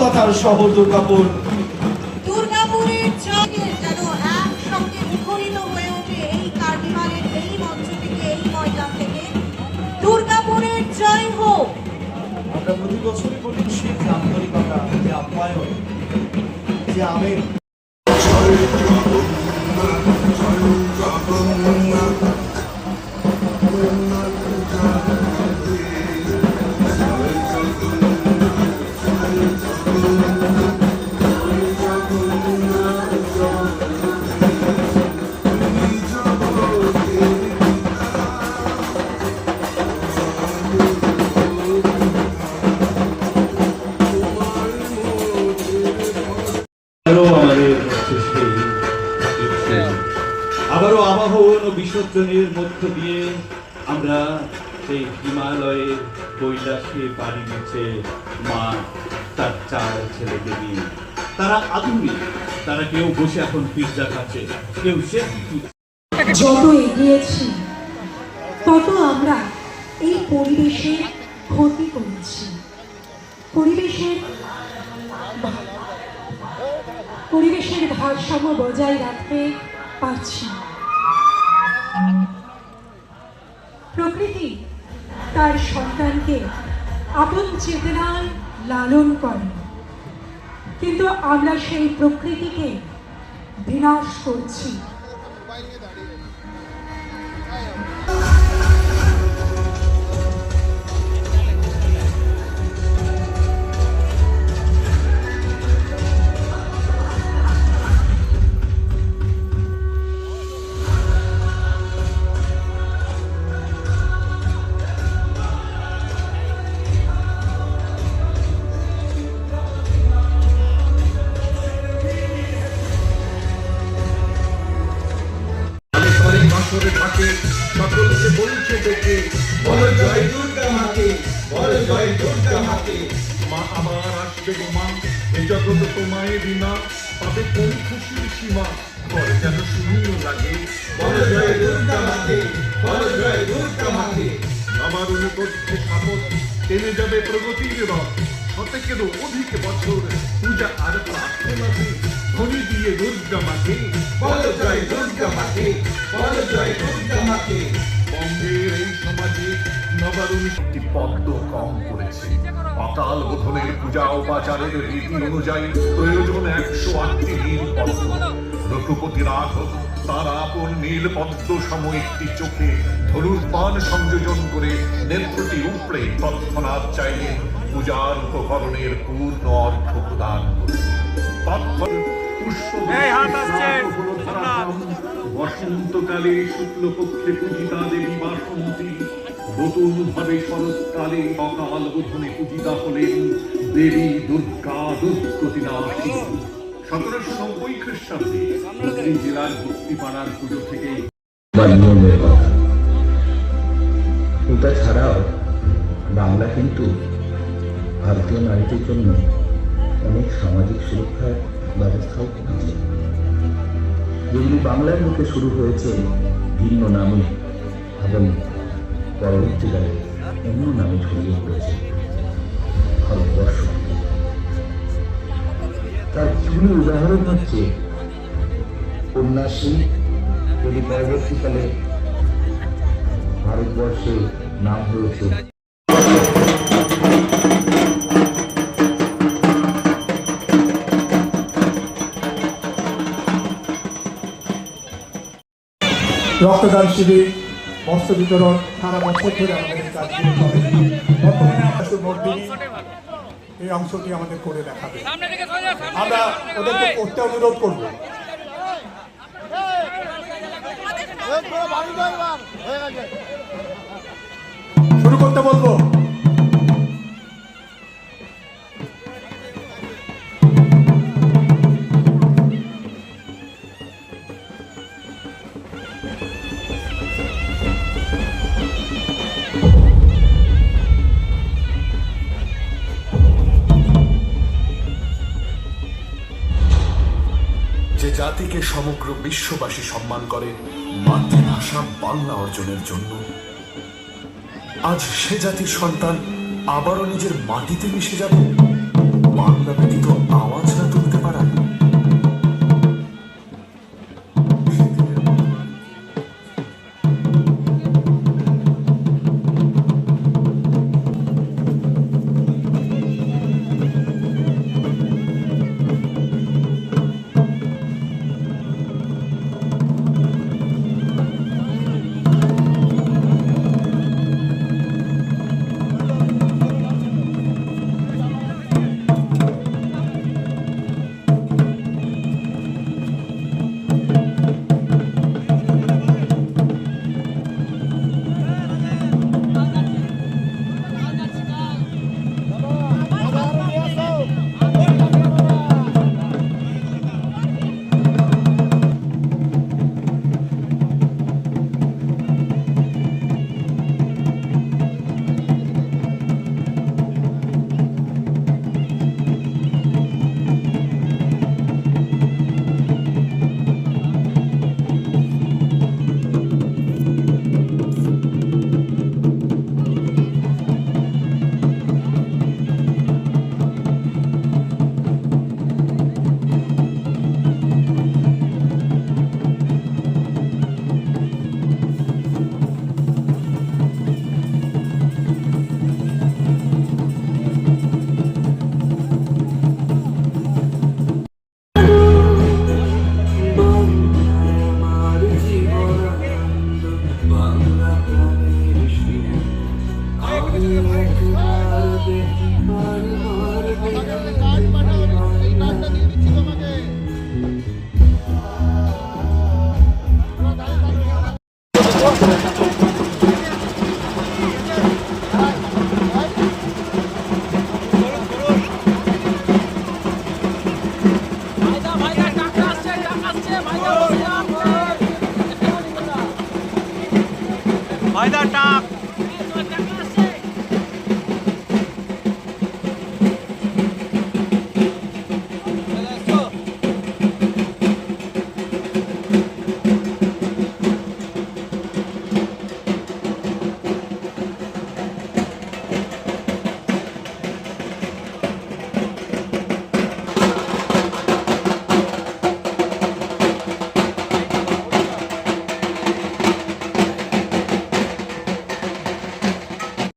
আধুনিকতার শহর দুর্গাপুর। দুর্গাপুরের যেন একসঙ্গে মুখরিত হয়ে ওঠে এই কার্নিভালের এই মঞ্চ থেকে এই ময়দান থেকে। দুর্গাপুরের জয় হোক। আমরা প্রতি বছরই বলি সেই যে আন্তরিকতা যে আপ্যায়ন যে আবেগ আবাহন ও বিসর্জনের মধ্য দিয়ে আমরা সেই হিমালয়ের কৈলাসে পাড়ি দিচ্ছে মা, তার চার ছেলেকে নিয়ে। তারা আধুনিক, তারা কেউ বসে এখন পিৎজা খাচ্ছে, কেউ সে যত এগিয়েছি, তত আমরা এই পরিবেশে ক্ষতি করেছি। পরিবেশের পরিবেশের ভারসাম্য বজায় রাখতে পারছি না। প্রকৃতি তার সন্তানকে আপন চেতনায় লালন করে। কিন্তু আমরা সেই প্রকৃতিকে বিনাশ করছি। সকলকে বলছে ডেকে বল জয় দুর্গা মাকে, বল জয় দুর্গা মাকে। মা আমার আসবে মা এ জগৎ তোমায় বিনা পাবে কোন খুশির সীমা। ঘরে যেন শূন্য লাগে, বল জয় দুর্গা মাকে, বল জয় দুর্গা মাকে। আমার অনুকোষ্ঠে শপথ টেনে যাবে প্রগতির রথ। শতেকেরও অধিক বছর পূজা আর প্রার্থনাতে ধ্বনি দিয়ে দুর্গা মাকে, বল জয় দুর্গা মাকে, বল জয় দুর্গা মাকে বঙ্গের এই সমাজে নবারুণ একটি পদ্ম কম করেছে। অকাল বোধনের পূজা উপাচারের রীতি অনুযায়ী প্রয়োজন একশো আটটি নীল পদ্ম। রঘুপতি রাঘব তার আপন নীল পদ্ম সম একটি চোখে ধনুর্বাণ সংযোজন করে নেত্রটি উপড়ে তৎক্ষণাৎ চাইলেন পূজার উপকরণের পূর্ণ অর্থ প্রদান তৎক্ষণ পুষ্প। বসন্তকালে শুক্লপক্ষে পূজিতা দেবী বাসন্তী নতুন ভাবে শরৎকালে অকাল বোধনে পূজিতা হলেন দেবী দুর্গা দুর্গতিনাশী সতেরোশো নব্বই খ্রিস্টাব্দে হুগলি জেলার ভক্তিপাড়ার পুজো থেকে নিয়মের ছাড়াও বাংলা কিন্তু ভারতীয় নারীদের জন্য অনেক সামাজিক সুরক্ষার ব্যবস্থাও করেছে যেগুলি বাংলার মুখে শুরু হয়েছে ভিন্ন নামে এবং পরবর্তীকালে অন্য নামে ছড়িয়ে পড়েছে ভারতবর্ষ। তার কিছুগুলি উদাহরণ হচ্ছে কন্যাশ্রী যদি পরবর্তীকালে ভারতবর্ষে নাম হয়েছে রক্তদান শিবির, বস্ত্র বিতরণ, সারা বছর ধরে আমাদের এই অংশটি আমাদের করে দেখাবে। আমরা ওদেরকে করতে অনুরোধ করব। শুরু করতে বলব। যে জাতিকে সমগ্র বিশ্ববাসী সম্মান করে, মাতৃভাষা বাংলা অর্জনের জন্য। আজ সে জাতির সন্তান আবারও নিজের মাটিতে মিশে যাবে। বাংলা ব্যতীত